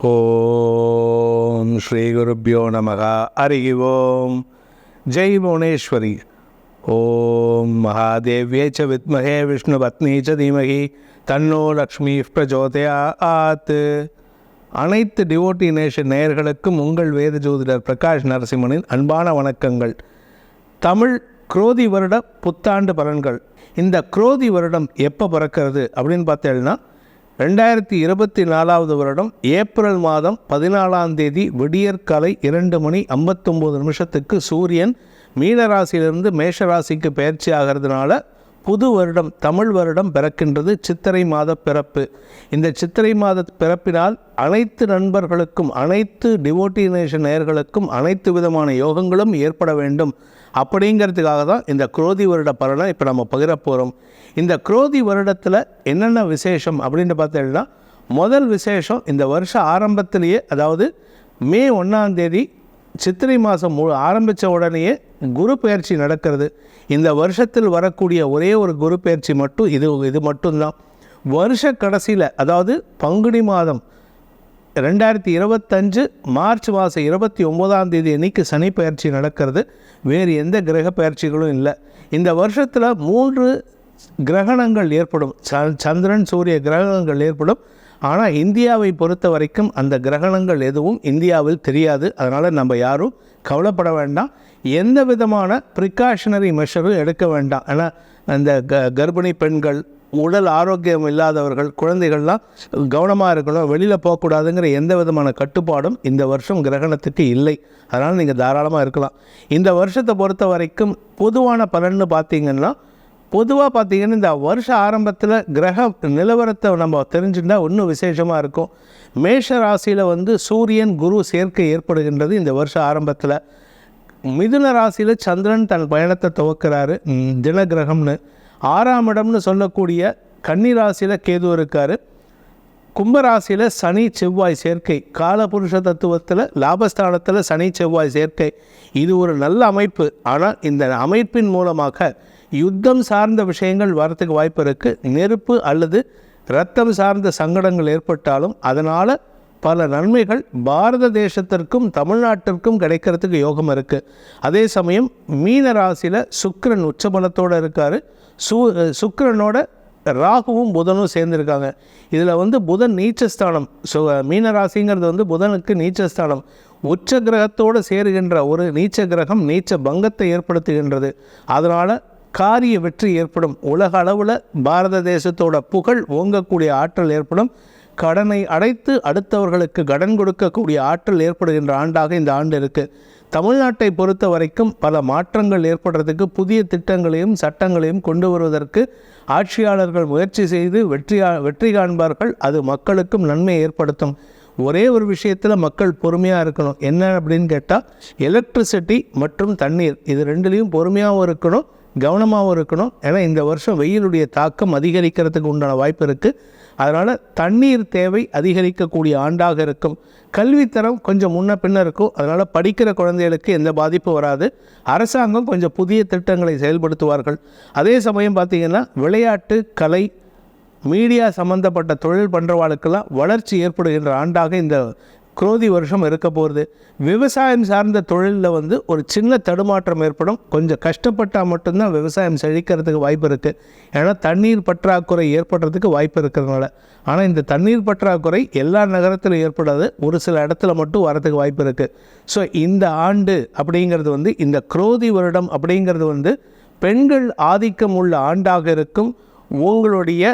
ஓம் ஸ்ரீ குருப்பியோ நமக. ஹரி ஓம். ஜெய் புவனேஸ்வரி. ஓம் மகாதேவ்யே ச வித்மகே விஷ்ணு பத்னி ச தீமகி. தன்னோ லக்ஷ்மி பிரஜோதயாத். அனைத்து டிவோட்டி நேஷன் நேயர்களுக்கும் உங்கள் வேத ஜோதிடர் பிரகாஷ் நரசிம்மனின் அன்பான வணக்கங்கள். தமிழ் குரோதி வருட புத்தாண்டு பலன்கள். இந்த குரோதி வருடம் எப்போ பிறக்கிறது அப்படின்னு பார்த்தேன்னா ரெண்டாயிரத்தி இருபத்தி நாலாவது வருடம் ஏப்ரல் மாதம் பதினாலாம் தேதி விடியற்காலை இரண்டு மணி ஐம்பத்தொம்போது நிமிஷத்துக்கு சூரியன் மீனராசியிலிருந்து மேஷராசிக்கு பயிற்சி ஆகிறதுனால புது வருடம் தமிழ் வருடம் பிறக்கின்றது சித்திரை மாத பிறப்பு. இந்த சித்திரை மாத பிறப்பினால் அனைத்து நண்பர்களுக்கும் அனைத்து டிவோட்டினேஷன் நேர்களுக்கும் அனைத்து விதமான யோகங்களும் ஏற்பட வேண்டும். அப்படிங்கிறதுக்காக தான் இந்த குரோதி வருட பலனை இப்போ நம்ம பகிர போகிறோம் இந்த குரோதி வருடத்தில் என்னென்ன விசேஷம் அப்படின்னு பார்த்தீங்கன்னா முதல் விசேஷம் இந்த வருஷ ஆரம்பத்திலேயே அதாவது மே ஒன்றாம் தேதி சித்திரை மாதம் மு ஆரம்பித்த உடனேயே குரு பயிற்சி நடக்கிறது. இந்த வருஷத்தில் வரக்கூடிய ஒரே ஒரு குரு பயிற்சி மட்டும் இது இது மட்டும்தான். வருஷ கடைசியில் அதாவது பங்குனி மாதம் ரெண்டாயிரத்தி இருபத்தஞ்சு மார்ச் மாதம் இருபத்தி ஒம்போதாம் தேதி அன்னைக்கு சனி பயிற்சி நடக்கிறது. வேறு எந்த கிரக பயிற்சிகளும் இல்லை. இந்த வருஷத்தில் மூன்று கிரகணங்கள் ஏற்படும். ச சந்திரன் சூரிய கிரகணங்கள் ஏற்படும். ஆனால் இந்தியாவை பொறுத்த வரைக்கும் அந்த கிரகணங்கள் எதுவும் இந்தியாவில் தெரியாது. அதனால் நம்ம யாரும் கவலைப்பட வேண்டாம். எந்த விதமான ப்ரிகாஷனரி மெஷரும் எடுக்க வேண்டாம். ஏன்னா அந்த க கர்ப்பிணி பெண்கள் உடல் ஆரோக்கியம் இல்லாதவர்கள் குழந்தைகள்லாம் கவனமாக இருக்கணும். வெளியில் போகக்கூடாதுங்கிற எந்த விதமான கட்டுப்பாடும் இந்த வருஷம் கிரகணத்துக்கு இல்லை. அதனால் நீங்கள் தாராளமாக இருக்கலாம். இந்த வருஷத்தை பொறுத்த வரைக்கும் பொதுவான பலன்னு பார்த்தீங்கன்னா பொதுவாக பார்த்தீங்கன்னா இந்த வருஷ ஆரம்பத்தில் கிரக நிலவரத்தை நம்ம தெரிஞ்சுட்டா இன்னும் விசேஷமாக இருக்கும். மேஷ ராசியில் வந்து சூரியன் குரு சேர்க்கை ஏற்படுகின்றது இந்த வருஷ ஆரம்பத்தில். மிதுன ராசியில் சந்திரன் தன் பயணத்தை துவக்கிறாரு. தினகிரகம்னு. ஆறாம் இடம்னு சொல்லக்கூடிய கன்னி ராசியில் கேது இருக்கார். கும்பராசியில் சனி செவ்வாய் சேர்க்கை. காலபுருஷ தத்துவத்தில் லாபஸ்தானத்தில் சனி செவ்வாய் சேர்க்கை. இது ஒரு நல்ல அமைப்பு. ஆனால் இந்த அமைப்பின் மூலமாக யுத்தம் சார்ந்த விஷயங்கள் வரத்துக்கு வாய்ப்பு இருக்குது நெருப்பு அல்லது இரத்தம் சார்ந்த சங்கடங்கள் ஏற்பட்டாலும் அதனால் பல நன்மைகள் பாரத தேசத்திற்கும் தமிழ்நாட்டிற்கும் கிடைக்கிறதுக்கு யோகம் இருக்குது அதே சமயம் மீன ராசியில் சுக்கரன் உச்சபலத்தோடு இருக்கார். சு சுக்கரனோட ராகுவும் புதனும் சேர்ந்துருக்காங்க. இதில் வந்து புதன் நீச்சஸ்தானம். ஸோ மீனராசிங்கிறது வந்து புதனுக்கு நீச்சஸ்தானம். உச்ச கிரகத்தோடு சேருகின்ற ஒரு நீச்ச கிரகம் நீச்ச பங்கத்தை ஏற்படுத்துகின்றது. அதனால் காரிய வெற்றி ஏற்படும். உலக அளவில் பாரத தேசத்தோட புகழ் ஓங்கக்கூடிய ஆற்றல் ஏற்படும். கடனை அடைத்து அடுத்தவர்களுக்கு கடன் கொடுக்கக்கூடிய ஆற்றல் ஏற்படுகின்ற ஆண்டாக இந்த ஆண்டு இருக்குது தமிழ்நாட்டை பொறுத்த வரைக்கும் பல மாற்றங்கள் ஏற்படுறதுக்கு புதிய திட்டங்களையும் சட்டங்களையும் கொண்டு வருவதற்கு ஆட்சியாளர்கள் முயற்சி செய்து வெற்றியா வெற்றி காண்பார்கள். அது மக்களுக்கும் நன்மை ஏற்படுத்தும். ஒரே ஒரு விஷயத்தில் மக்கள் பொறுமையாக இருக்கணும். என்ன அப்படின்னு கேட்டால் எலக்ட்ரிசிட்டி மற்றும் தண்ணீர். இது ரெண்டுலேயும் பொறுமையாகவும் இருக்கணும். கவனமாகவும் இருக்கணும். ஏன்னா இந்த வருஷம் வெயிலுடைய தாக்கம் அதிகரிக்கிறதுக்கு உண்டான வாய்ப்பு இருக்குது அதனால் தண்ணீர் தேவை அதிகரிக்கக்கூடிய ஆண்டாக இருக்கும். கல்வித்தரம் கொஞ்சம் முன்ன பின்ன இருக்கும். அதனால் படிக்கிற குழந்தைகளுக்கு எந்த பாதிப்பும் வராது. அரசாங்கம் கொஞ்சம் புதிய திட்டங்களை செயல்படுத்துவார்கள். அதே சமயம் பார்த்திங்கன்னா விளையாட்டு கலை மீடியா சம்மந்தப்பட்ட தொழில் பண்ணுறவாளுக்கெல்லாம் வளர்ச்சி ஏற்படுகின்ற ஆண்டாக இந்த குரோதி வருஷம் இருக்க போகிறது விவசாயம் சார்ந்த தொழிலில் வந்து ஒரு சின்ன தடுமாற்றம் ஏற்படும். கொஞ்சம் கஷ்டப்பட்டால் மட்டும்தான் விவசாயம் செழிக்கிறதுக்கு வாய்ப்பு இருக்குது ஏன்னா தண்ணீர் பற்றாக்குறை ஏற்படுறதுக்கு வாய்ப்பு இருக்கிறதுனால. ஆனால் இந்த தண்ணீர் பற்றாக்குறை எல்லா நகரத்திலும் ஏற்படாது. ஒரு சில இடத்துல மட்டும் வரதுக்கு வாய்ப்பு இருக்குது ஸோ இந்த ஆண்டு அப்படிங்கிறது வந்து இந்த குரோதி வருடம் அப்படிங்கிறது வந்து பெண்கள் ஆதிக்கம் உள்ள ஆண்டாக இருக்கும். உங்களுடைய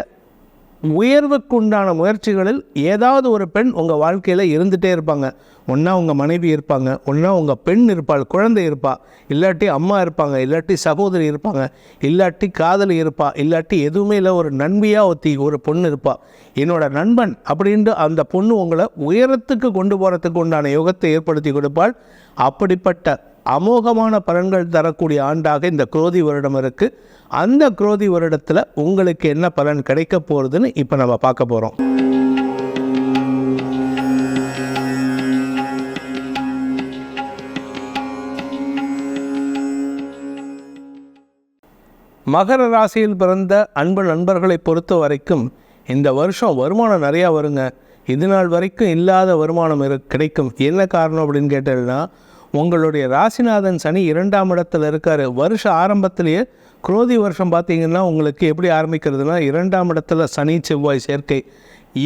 உயர்வுக்குண்டான முயற்சிகளில் ஏதாவது ஒரு பெண் உங்கள் வாழ்க்கையில் இருந்துகிட்டே இருப்பாங்க. ஒன்றா உங்கள் மனைவி இருப்பாங்க ஒன்றா உங்கள் பெண் இருப்பாள் குழந்தை இருப்பா இல்லாட்டி அம்மா இருப்பாங்க இல்லாட்டி சகோதரி இருப்பாங்க இல்லாட்டி காதலி இருப்பா இல்லாட்டி எதுவுமே இல்லை ஒரு நண்பியாக ஒத்தி ஒரு பொண்ணு இருப்பா. என்னோட நண்பன் அப்படின்ட்டு அந்த பொண்ணு உங்களை உயரத்துக்கு கொண்டு போகிறதுக்கு உண்டான யோகத்தை ஏற்படுத்தி கொடுப்பாள். அப்படிப்பட்ட அமோகமான பலன்கள் தரக்கூடிய ஆண்டாக இந்த குரோதி வருடம் இருக்குது அந்த குரோதி வருடத்தில் உங்களுக்கு என்ன பலன் கிடைக்க போகிறதுன்னு இப்போ நம்ம பார்க்க போகிறோம் மகர ராசியில் பிறந்த அன்பு நண்பர்களை பொறுத்த வரைக்கும் இந்த வருஷம் வருமானம் நிறையா வருங்க. இது நாள் வரைக்கும் இல்லாத வருமானம் இரு கிடைக்கும். என்ன காரணம் அப்படின்னு கேட்டீங்கன்னா உங்களுடைய ராசிநாதன் சனி இரண்டாம் இடத்துல இருக்கார். வருஷ ஆரம்பத்திலேயே குரோதி வருஷம் பார்த்தீங்கன்னா உங்களுக்கு எப்படி ஆரம்பிக்கிறதுனா இரண்டாம் இடத்துல சனி செவ்வாய் சேர்க்கை.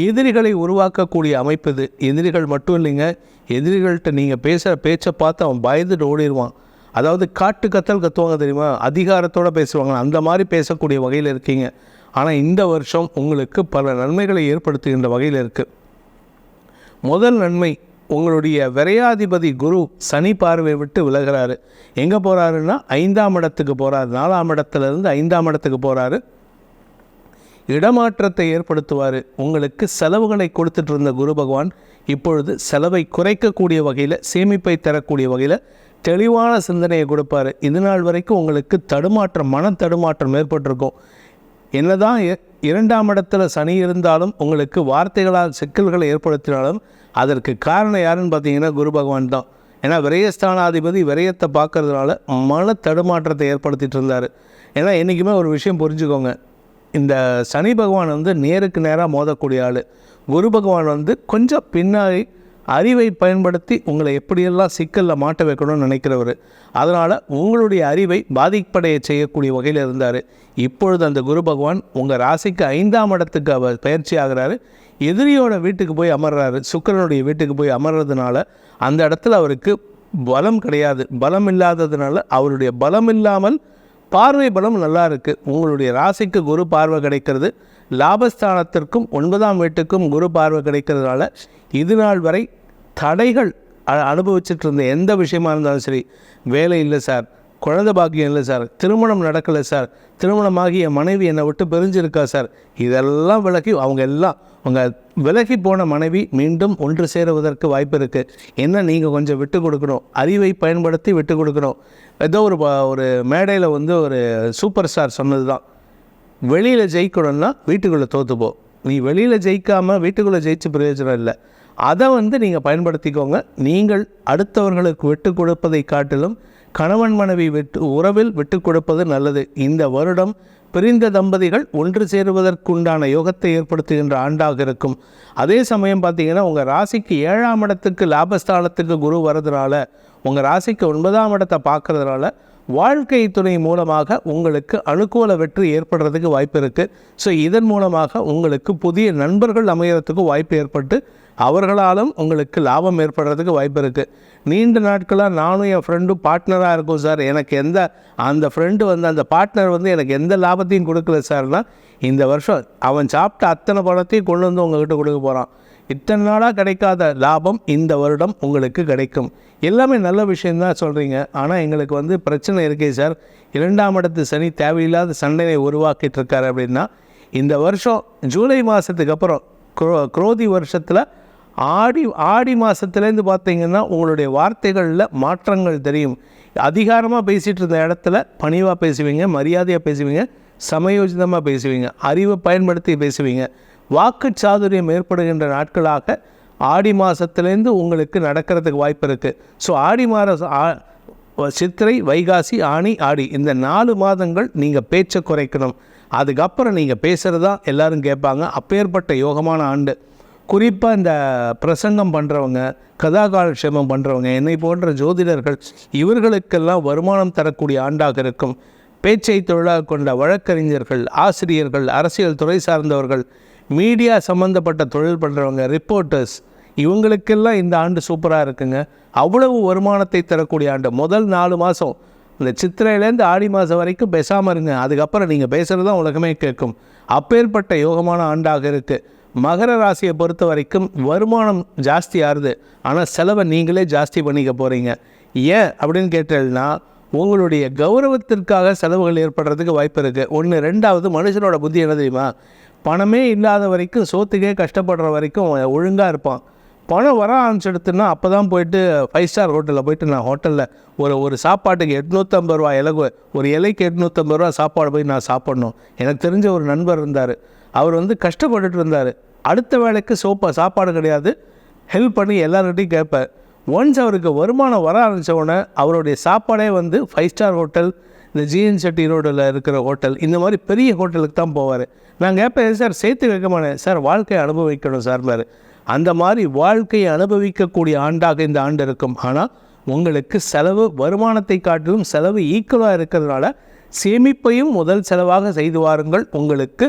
எதிரிகளை உருவாக்கக்கூடிய அமைப்பு இது. எதிரிகள் மட்டும் இல்லைங்க எதிரிகள்கிட்ட நீங்கள் பேசுகிற பேச்சை பார்த்து அவன் பயந்துட்டு ஓடிடுவான் அதாவது காட்டு கத்தல் கத்துவாங்க தெரியுமா? அதிகாரத்தோடு பேசுவாங்க. அந்த மாதிரி பேசக்கூடிய வகையில் இருக்கீங்க. ஆனால் இந்த வருஷம் உங்களுக்கு பல நன்மைகளை ஏற்படுத்துகின்ற வகையில் இருக்குது முதல் நன்மை உங்களுடைய விரையாதிபதி குரு சனி பார்வை விட்டு விலகிறாரு. எங்கே போகிறாருன்னா ஐந்தாம் இடத்துக்கு போகிறாரு நாலாம் இடத்துலேருந்து ஐந்தாம் இடத்துக்கு போகிறாரு இடமாற்றத்தை ஏற்படுத்துவார். உங்களுக்கு செலவுகளை கொடுத்துட்டு இருந்த குரு பகவான் இப்பொழுது செலவை குறைக்கக்கூடிய வகையில் சேமிப்பை தரக்கூடிய வகையில் தெளிவான சிந்தனையை கொடுப்பாரு. இது நாள் வரைக்கும் உங்களுக்கு தடுமாற்றம் மன தடுமாற்றம் ஏற்பட்டிருக்கும். என்னதான் இரண்டாம் இடத்துல சனி இருந்தாலும் உங்களுக்கு வார்த்தைகளால் சிக்கல்களை ஏற்படுத்தினாலும் அதற்கு காரணம் யாருன்னு பார்த்தீங்கன்னா குரு பகவான் தான். ஏன்னா விரயஸ்தானாதிபதி விரயத்தை பார்க்கறதுனால மன தடுமாற்றத்தை ஏற்படுத்திட்டு இருந்தார். ஏன்னா என்றைக்குமே ஒரு விஷயம் புரிஞ்சுக்கோங்க. இந்த சனி பகவான் வந்து நேருக்கு நேராக மோதக்கூடிய ஆள். குரு பகவான் வந்து கொஞ்சம் பின்னாடி அறிவை பயன்படுத்தி உங்களை எப்படியெல்லாம் சிக்கலில் மாட்ட வைக்கணும்னு நினைக்கிறவர். அதனால் உங்களுடைய அறிவை பாதிப்படைய செய்யக்கூடிய வகையில் இருந்தார். இப்பொழுது அந்த குரு பகவான் உங்கள் ராசிக்கு ஐந்தாம் இடத்துக்கு அவர் பயிற்சி ஆகிறாரு. எதிரியோட வீட்டுக்கு போய் அமர்றாரு. சுக்கிரனுடைய வீட்டுக்கு போய் அமர்றதுனால அந்த இடத்துல அவருக்கு பலம் கிடையாது. பலம் இல்லாததுனால அவருடைய பலம் இல்லாமல் பார்வை பலம் நல்லா இருக்குது உங்களுடைய ராசிக்கு குரு பார்வை கிடைக்கிறது. லாபஸ்தானத்திற்கும் ஒன்பதாம் வீட்டுக்கும் குரு பார்வை கிடைக்கிறதுனால இது நாள் வரை தடைகள் அனுபவிச்சுட்டு இருந்த எந்த விஷயமா இருந்தாலும் சரி வேலை இல்லை சார் குழந்தை பாக்கியம் இல்லை சார் திருமணம் நடக்கலை சார் திருமணமாகி என் மனைவி என்னை விட்டு பிரிஞ்சிருக்கா சார் இதெல்லாம் விலகி அவங்க எல்லாம் உங்கள் விலகி போன மனைவி மீண்டும் ஒன்று சேருவதற்கு வாய்ப்பு இருக்குது என்ன நீங்கள் கொஞ்சம் விட்டு கொடுக்கணும் அறிவை பயன்படுத்தி விட்டு கொடுக்கணும். ஏதோ ஒரு ஒரு மேடையில் வந்து ஒரு சூப்பர் ஸ்டார் சொன்னது தான் வெளியில் ஜெயிக்கணும்னா வீட்டுக்குள்ளே தோற்றுப்போ நீ வெளியில் ஜெயிக்காமல் வீட்டுக்குள்ளே ஜெயிச்சு பிரயோஜனம் இல்லை. அதை வந்து நீங்கள் பயன்படுத்திக்கோங்க. நீங்கள் அடுத்தவர்களுக்கு விட்டு கொடுப்பதை காட்டிலும் கணவன் மனைவி விட்டு உறவில் விட்டு கொடுப்பது நல்லது. இந்த வருடம் பிரிந்த தம்பதிகள் ஒன்று சேருவதற்குண்டான யோகத்தை ஏற்படுத்துகின்ற ஆண்டாக இருக்கும். அதே சமயம் பார்த்தீங்கன்னா உங்கள் ராசிக்கு ஏழாம் இடத்துக்கு லாபஸ்தானத்துக்கு குரு வரதுனால உங்கள் ராசிக்கு ஒன்பதாம் இடத்தை பார்க்கறதுனால வாழ்க்கை துணை மூலமாக உங்களுக்கு அனுகூல வெற்றி ஏற்படுறதுக்கு வாய்ப்பு இருக்குது ஸோ இதன் மூலமாக உங்களுக்கு புதிய நண்பர்கள் அமையறதுக்கு வாய்ப்பு ஏற்பட்டு அவர்களாலும் உங்களுக்கு லாபம் ஏற்படுறதுக்கு வாய்ப்பு இருக்குது நீண்ட நாட்களாக நானும் என் ஃப்ரெண்டும் பார்ட்னராக இருக்கும் சார். எனக்கு எந்த அந்த ஃப்ரெண்டு வந்து அந்த பார்ட்னர் வந்து எனக்கு எந்த லாபத்தையும் கொடுக்கல சார்னா இந்த வருஷம் அவன் சாப்பிட்ட அத்தனை பணத்தையும் கொண்டு வந்து உங்ககிட்ட கொடுக்க போகிறான் இத்தனை நாளாக கிடைக்காத லாபம் இந்த வருடம் உங்களுக்கு கிடைக்கும். எல்லாமே நல்ல விஷயம்தான் சொல்கிறீங்க ஆனால் எங்களுக்கு வந்து பிரச்சனை இருக்கே சார். இரண்டாம் இடத்து சனி தேவையில்லாத சண்டையை உருவாக்கிட்டு இருக்காரு அப்படின்னா இந்த வருஷம் ஜூலை மாதத்துக்கு அப்புறம் குரோ குரோதி வருஷத்தில் ஆடி ஆடி மாதத்துலேருந்து பார்த்தீங்கன்னா உங்களுடைய வார்த்தைகளில் மாற்றங்கள் தெரியும். அதிகாரமாக பேசிகிட்டு இருந்த இடத்துல பணிவாக பேசுவீங்க மரியாதையாக பேசுவீங்க சமயோஜிதமாக பேசுவீங்க அறிவை பயன்படுத்தி பேசுவீங்க. வாக்கு சாதுரியம் ஏற்படுகின்ற நாட்களாக ஆடி மாதத்துலேருந்து உங்களுக்கு நடக்கிறதுக்கு வாய்ப்பு இருக்குது ஸோ ஆடி மாதம் ஆ- சித்திரை வைகாசி ஆனி ஆடி இந்த நாலு மாதங்கள் நீங்கள் பேச்சை குறைக்கணும். அதுக்கப்புறம் நீங்கள் பேசுகிறதா எல்லோரும் கேட்பாங்க. அப்பேற்பட்ட யோகமான ஆண்டு. குறிப்பாக இந்த பிரசங்கம் பண்ணுறவங்க கதாகாலட்சேபம் பண்ணுறவங்க என்னை போன்ற ஜோதிடர்கள் இவர்களுக்கெல்லாம் வருமானம் தரக்கூடிய ஆண்டாக இருக்கும். பேச்சை தொழிலாக கொண்ட வழக்கறிஞர்கள் ஆசிரியர்கள் அரசியல் துறை சார்ந்தவர்கள் மீடியா சம்மந்தப்பட்ட தொழில் பண்ணுறவங்க ரிப்போர்ட்டர்ஸ் இவங்களுக்கெல்லாம் இந்த ஆண்டு சூப்பராக இருக்குங்க. அவ்வளவு வருமானத்தை தரக்கூடிய ஆண்டு. முதல் நாலு மாதம் இந்த சித்திரையிலேருந்து ஆடி மாதம் வரைக்கும் பேசாமல் இருங்க. அதுக்கப்புறம் நீங்கள் பேசுகிறது தான் உலகமே கேட்கும். அப்பேற்பட்ட யோகமான ஆண்டாக இருக்குது மகர ராசியை பொறுத்த வரைக்கும் வருமானம் ஜாஸ்தி ஆறுது. ஆனால் செலவை நீங்களே ஜாஸ்தி பண்ணிக்க போகிறீங்க ஏன் அப்படின்னு கேட்டேன்னா உங்களுடைய கௌரவத்திற்காக செலவுகள் ஏற்படுறதுக்கு வாய்ப்பு இருக்குது ஒன்று ரெண்டாவது மனுஷனோட புத்தி என்ன தெரியுமா? பணமே இல்லாத வரைக்கும் சோத்துக்கே கஷ்டப்படுற வரைக்கும் ஒழுங்காக இருப்பான். பணம் வர ஆரம்பிச்சிடுத்துன்னா அப்போ தான் போயிட்டு ஃபைவ் ஸ்டார் ஹோட்டலில் போயிட்டு நான் ஹோட்டலில் ஒரு ஒரு சாப்பாட்டுக்கு எட்நூற்றம்பது ரூபா இலகு ஒரு இலைக்கு எட்நூற்றம்பது ரூபா சாப்பாடு போய் நான் சாப்பிட்ணும். எனக்கு தெரிஞ்ச ஒரு நண்பர் இருந்தார். அவர் வந்து கஷ்டப்பட்டுட்டு இருந்தார். அடுத்த வேலைக்கு சோப்பா சாப்பாடு கிடையாது. ஹெல்ப் பண்ணி எல்லார்கிட்டையும் கேட்பேன். ஒன்ஸ் அவருக்கு வருமானம் வர ஆரம்பித்தவுடனே உடனே அவருடைய சாப்பாடே வந்து ஃபைவ் ஸ்டார் ஹோட்டல் இந்த ஜிஎன் செட்டி ரோடில் இருக்கிற ஹோட்டல் இந்த மாதிரி பெரிய ஹோட்டலுக்கு தான் போவார். நான் கேட்பேன் சார் சேர்த்து வைக்க மாட்டேன். சார் வாழ்க்கையை அனுபவிக்கணும் சார் அந்த மாதிரி வாழ்க்கையை அனுபவிக்கக்கூடிய ஆண்டாக இந்த ஆண்டு இருக்கும். ஆனால் உங்களுக்கு செலவு வருமானத்தை காட்டிலும் செலவு ஈக்குவலாக இருக்கிறதுனால சேமிப்பையும் முதல் செலவாக செய்து வாருங்கள். உங்களுக்கு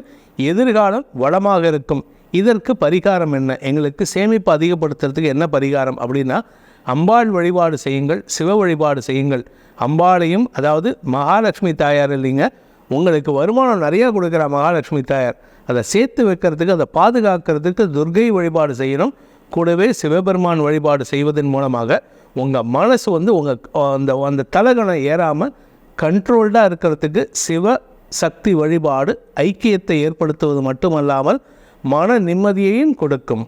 எதிர்காலம் வளமாக இருக்கும். இதற்கு பரிகாரம் என்ன? எங்களுக்கு சேமிப்பு அதிகப்படுத்துறதுக்கு என்ன பரிகாரம்? அப்படின்னா அம்பாள் வழிபாடு செய்யுங்கள் சிவ வழிபாடு செய்யுங்கள். அம்பாளையும் அதாவது மகாலட்சுமி தாயார் இல்லைங்க உங்களுக்கு வருமானம் நிறையா கொடுக்குற மகாலட்சுமி தாயார். அதை சேர்த்து வைக்கிறதுக்கு அதை பாதுகாக்கிறதுக்கு துர்கை வழிபாடு செய்யணும். கூடவே சிவபெருமான் வழிபாடு செய்வதன் மூலமாக உங்கள் மனசு வந்து உங்கள் அந்த அந்த தலகணம் ஏறாமல் கண்ட்ரோல்டாக இருக்கிறதுக்கு சிவ சக்தி வழிபாடு ஐக்கியத்தை ஏற்படுத்துவது மட்டுமல்லாமல் மன நிம்மதியையும் கொடுக்கும்.